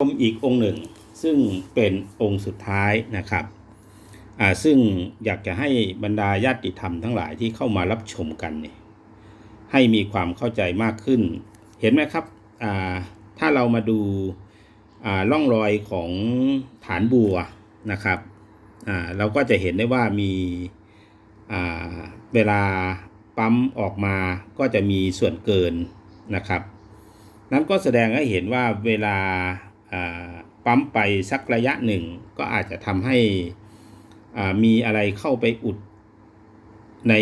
ชมอีกองค์หนึ่ง ซึ่งเป็นองค์สุดท้ายนะครับอ่าซึ่งอยากจะให้บรรดาญาติธรรมทั้งหลายที่เข้ามารับชมกันเนี่ยให้มีความเข้าใจมากขึ้น เห็นไหมครับอ่าถ้าเรามาดูอ่าร่องรอยของฐานบัวนะครับอ่าเราก็จะเห็นได้ว่ามีอ่าเวลาปั๊มออกมาก็จะมีส่วนเกินนะครับ นั้นก็แสดงให้เห็นว่าเวลา ปั๊มไปสักระยะหนึ่ง ก็อาจจะทำให้มีอะไรเข้าไปอุดใน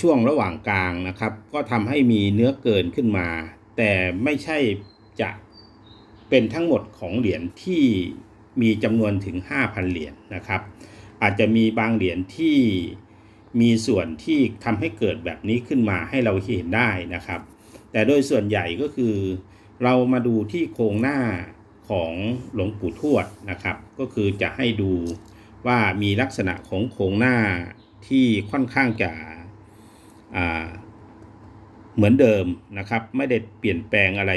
ช่วงระหว่างกลางนะครับ ก็ทำให้มีเนื้อเกินขึ้นมา แต่ไม่ใช่จะเป็นทั้งหมดของเหรียญที่มีจำนวนถึง 5,000 เหรียญนะครับ อาจจะมีบางเหรียญที่มีส่วนที่ทำให้เกิดแบบนี้ขึ้นมาให้เราเห็นได้นะครับ แต่โดยส่วนใหญ่ก็คือ เรามาดูที่โครงหน้าของหลวงปู่ทวดนะครับ ก็คือจะให้ดูว่ามีลักษณะของโครงหน้าที่ค่อนข้างจะเหมือนเดิมนะครับ ไม่ได้เปลี่ยนแปลงอะไร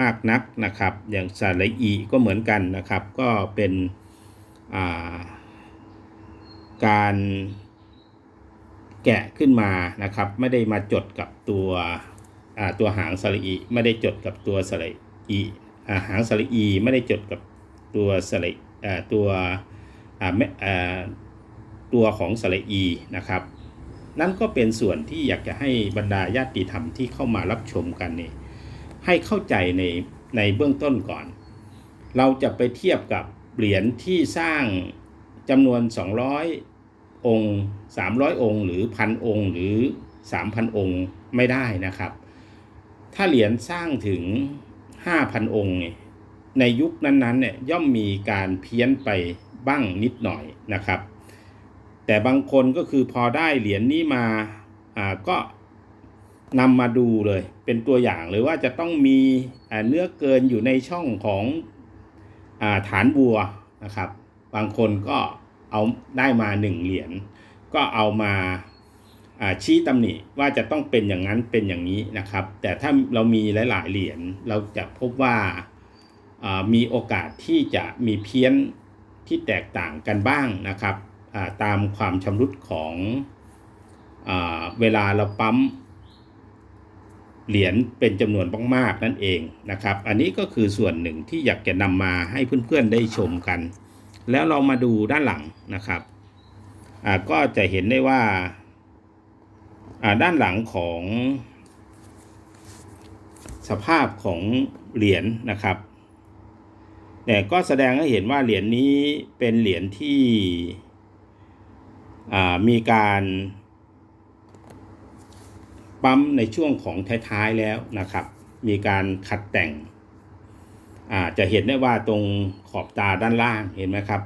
มากนักนะครับ อย่างสาระอีก็เหมือนกันนะครับ ก็เป็นาการแกะขึ้นมานะครับ ไม่ได้มาจดกับตัว ตัวหางสระอีไม่ได้จดกับตัวสระอีอาหางสระอีไม่ได้จดกับตัวสระอาตัวอาแมาตัวของสระอีนะครับ นั่นก็เป็นส่วนที่อยากจะให้บรรดาญาติธรรมที่เข้ามารับชมกันนี่ให้เข้าใจในในเบื้องต้นก่อน เราจะไปเทียบกับเหรียญที่สร้างจำนวน 200 องค์ 300 องค์ หรือพันองค์ หรือ 3,000 องค์ไม่ได้นะครับ ถ้าเหรียญสร้างถึง5,000องค์เนี่ยในยุคนั้นๆเนี่ยย่อมมีการเพี้ยนไปบ้างนิดหน่อยนะครับ แต่บางคนก็คือพอได้เหรียญนี้มาอ่าก็นำมาดูเลยเป็นตัวอย่างเลยว่าจะต้องมีเนื้อเกินอยู่ในช่องของอาฐานบัวนะครับ บางคนก็เอาได้มาหนึ่งเหรียญก็เอามา ชี้ตำหนิว่าจะต้องเป็นอย่างนั้นเป็นอย่างนี้นะครับ แต่ถ้าเรามีหลาย ๆ เหรียญเราจะพบว่ามีโอกาสที่จะมีเพี้ยนที่แตกต่างกันบ้างนะครับตามความชำรุดของอเวลาเราปั๊มเหรียญเป็นจำนวนมากๆนั่นเองนะครับ อันนี้ก็คือส่วนหนึ่งที่อยากจะนำมาให้เพื่อนๆได้ชมกัน แล้วเรามาดูด้านหลังนะครับก็จะเห็นได้ว่า ด้านหลังของสภาพของเหรียญนะครับ แต่ก็แสดงให้เห็นว่าเหรียญนี้เป็นเหรียญที่มีการปั๊มในช่วงของท้ายๆแล้วนะครับ มีการขัดแต่งอ่าจะเห็นได้ว่าตรงขอบตาด้านล่างเห็นไหมครับ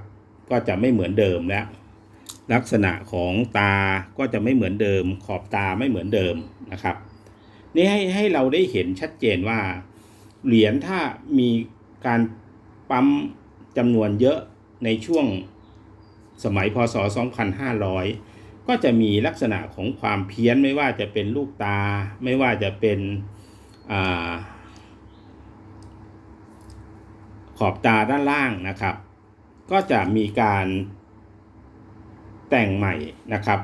ก็จะไม่เหมือนเดิมแล้ว ลักษณะของตาก็จะไม่เหมือนเดิม ขอบตาไม่เหมือนเดิมนะครับ นี่ให้ให้เราได้เห็นชัดเจนว่า เหรียญถ้ามีการปั๊มจำนวนเยอะในช่วงสมัยพศ 2500 ก็จะมีลักษณะของความเพี้ยนไม่ว่าจะเป็นลูกตา ไม่ว่าจะเป็นอขอบตาด้านล่างนะครับ ก็จะมีการ แต่งใหม่นะครับ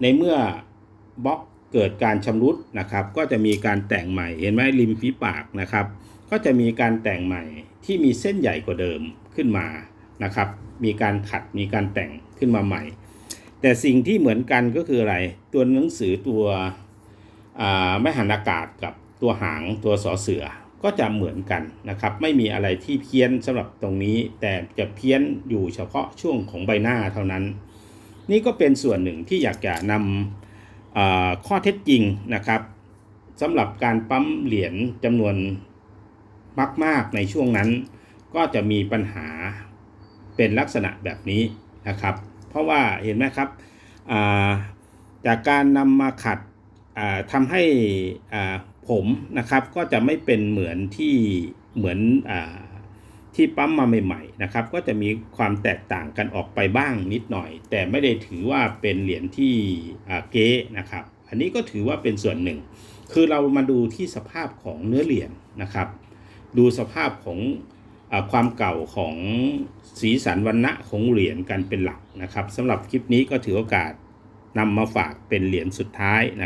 ในเมื่อบล็อกเกิดการชำรุดนะครับ ก็จะมีการแต่งใหม่เห็นไหมริมฝีปากนะครับ ก็จะมีการแต่งใหม่ที่มีเส้นใหญ่กว่าเดิมขึ้นมานะครับ มีการขัดมีการแต่งขึ้นมาใหม่ แต่สิ่งที่เหมือนกันก็คืออะไร ตัวหนังสือตัวอ่าไม่หันอากาศกับตัวหางตัวสอเสือก็จะเหมือนกันนะครับ ไม่มีอะไรที่เพี้ยนสำหรับตรงนี้ แต่จะเพี้ยนอยู่เฉพาะช่วงของใบหน้าเท่านั้น นี่ก็เป็นส่วนหนึ่งที่อยากจะนำข้อเท็จจริงนะครับสำหรับการปั๊มเหรียญจำนวนมาก ๆ ในช่วงนั้น ก็จะมีปัญหาเป็นลักษณะแบบนี้นะครับ เพราะว่าเห็นไหมครับาจากการนำมาขัดทำให้ผมนะครับก็จะไม่เป็นเหมือนที่เหมือนอ ที่ปั๊มมาใหม่ๆนะครับก็จะมีความแตกต่างกันออกไปบ้างนิดหน่อย แต่ไม่ได้ถือว่าเป็นเหรียญที่เก๊นะครับ อันนี้ก็ถือว่าเป็นส่วนหนึ่ง คือเรามาดูที่สภาพของเนื้อเหรียญนะครับ ดูสภาพของอความเก่าของสีสันวันณะของเหรียญกันเป็นหลักนะครับสำหรับคลิปนี้ก็ถือโอกาสนำมาฝากเป็นเหรียญสุดท้ายนะ